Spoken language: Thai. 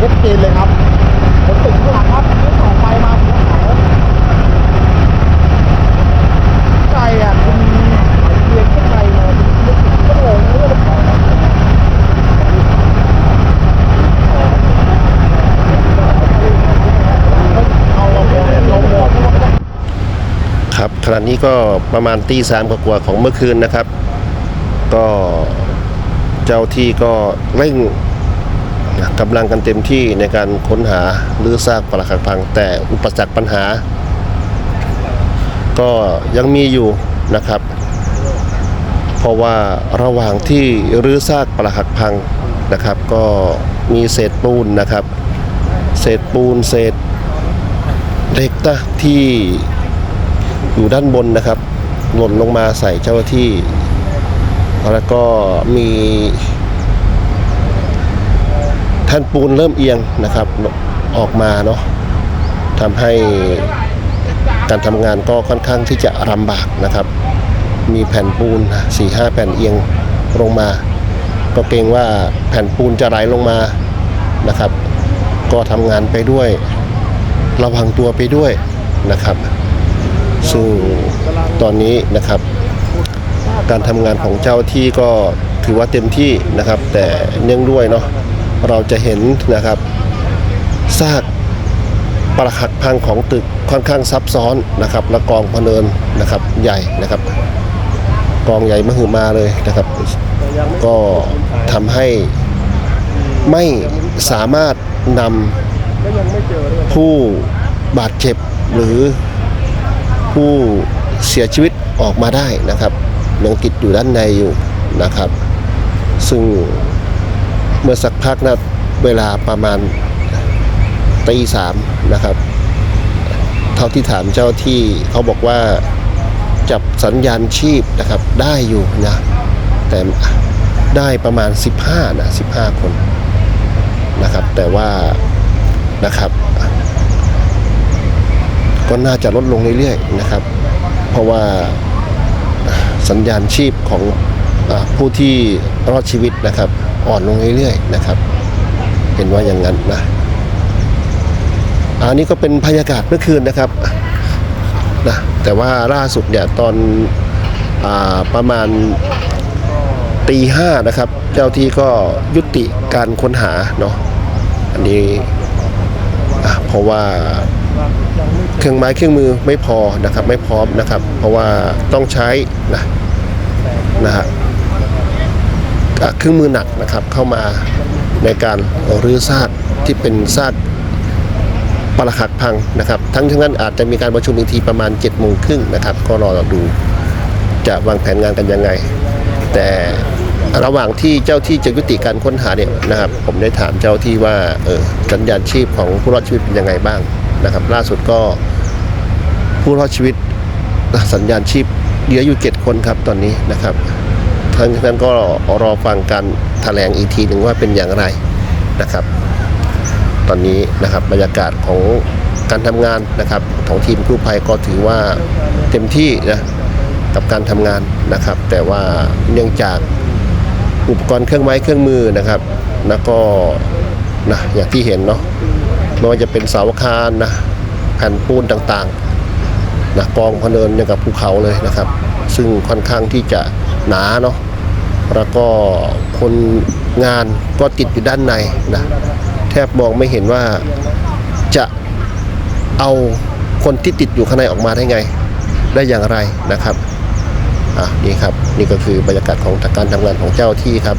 ทุกจีนเลยครับผมติดข้างหลังครับที่ส่องไปมาถึงเขาใจอะคุณเรียนข้างในมาลึกก็โง่เรื่องของครับขณะนี้ก็ประมาณตีสามกว่าของเมื่อคืนนะครับ ก็เจ้าที่ก็เร่ง กำลังกันเต็มที่ในการค้นหาหรือซากปรักหักพัง แต่อุปสรรคปัญหา ก็ยังมีอยู่นะครับ เพราะว่าระหว่างที่รื้อซากปรักหักพังนะครับ ก็มีเศษปูนนะครับ เศษปูนเศษเหล็กนะที่อยู่ด้านบนนะครับ หล่นลงมาใส่เจ้าหน้าที่ แล้วก็มี แท่นปูนเริ่มเอียงนะครับออกมาเนาะทำให้การทำงานก็ค่อนข้างที่จะลำบากนะครับ มีแผ่นปูน4-5หแผ่นเอียงลงมา ก็เกรงว่าแผ่นปูนจะไหลลงมานะครับ ก็ทำงานไปด้วย ระวังตัวไปด้วยนะครับ ซึ่งตอนนี้นะครับ การทำงานของเจ้าที่ก็ถือว่าเต็มที่นะครับ แต่เนื่องด้วยเนาะ เราจะเห็นนะครับซากปรักหักพังของตึกค่อนข้างซับซ้อนนะครับและกองพเนินนะครับใหญ่นะครับ กองใหญ่มหึมาเลยนะครับ ก็ทำให้ไม่สามารถนำผู้บาดเจ็บหรือผู้เสียชีวิตออกมาได้นะครับยังติดอยู่ด้านในอยู่นะครับ ซึ่ง มื่อสักพักนะเวลาประมาณตีสามนะครับ เท่าที่ถามเจ้าที่เขาบอกว่าจับสัญญาณชีพนะครับได้อยู่นะแต่ได้ประมาณ 15นะ15 คนนะครับ แต่ว่านะครับ ก็น่าจะลดลงเรื่อยๆนะครับ เพราะว่าสัญญาณชีพของอผู้ที่รอดชีวิตนะครับ อ่อนลงเรื่อยๆนะครับเห็นว่าอย่างนั้นนะอันนี้ก็เป็นบรรยากาศเมื่อคืนนะครับนะแต่ว่าล่าสุดเนี่ยตอนอประมาณตีห้านะครับ เจ้าที่ก็ยุติการค้นหาเนาะอันนี้เพราะว่าเครื่องไม้เครื่องมือไม่พอนะครับ ไม่พร้อมนะครับ เพราะว่าต้องใช้นะนะฮะ เครื่องมือหนักนะครับเข้ามาในการรื้อซากที่เป็นซากปรักหักพังนะครับ ทั้งทั้งนั้นอาจจะมีการประชุมอีกทีประมาณ7จ็ดโมงครึ่งนะครับ ก็รอดูจะวางแผนงานกันยังไง แต่ระหว่างที่เจ้าที่จะยุติการค้นหาเนี่ยนะครับ ผมได้ถามเจ้าที่ว่าเออสัญญาณชีพของผู้รอดชีวิตเป็นยังไงบ้างนะครับ ล่าสุดก็ผู้รอดชีวิตสัญญาณชีพเหลืออยู่ 7 คนครับตอนนี้นะครับ ทั้งนั้นก็รอฟังการแถลงอีกทีหนึ่งว่าเป็นอย่างไรนะครับ ตอนนี้นะครับบรรยากาศของการทำงานนะครับของทีมกู้ภัยก็ถือว่าเต็มที่นะกับการทำงานนะครับ แต่ว่าเนื่องจากอุปกรณ์เครื่องไม้เครื่องมือนะครับแล้วก็นะอย่างที่เห็นเนาะไม่ว่าจะเป็นเสาอาคารนะแผ่นปูนต่างๆนะกองพเนินอย่างกับภูเขาเลยนะครับ ซึ่งค่อนข้างที่จะหนาเนาะ แล้วก็คนงานก็ติดอยู่ด้านในนะแทบมองไม่เห็นว่าจะเอาคนที่ติดอยู่ข้างในออกมาได้ไง ได้อย่างไรนะครับอะนี่ครับนี่ก็คือบรรยากาศของการทำงานของเจ้าที่ครับ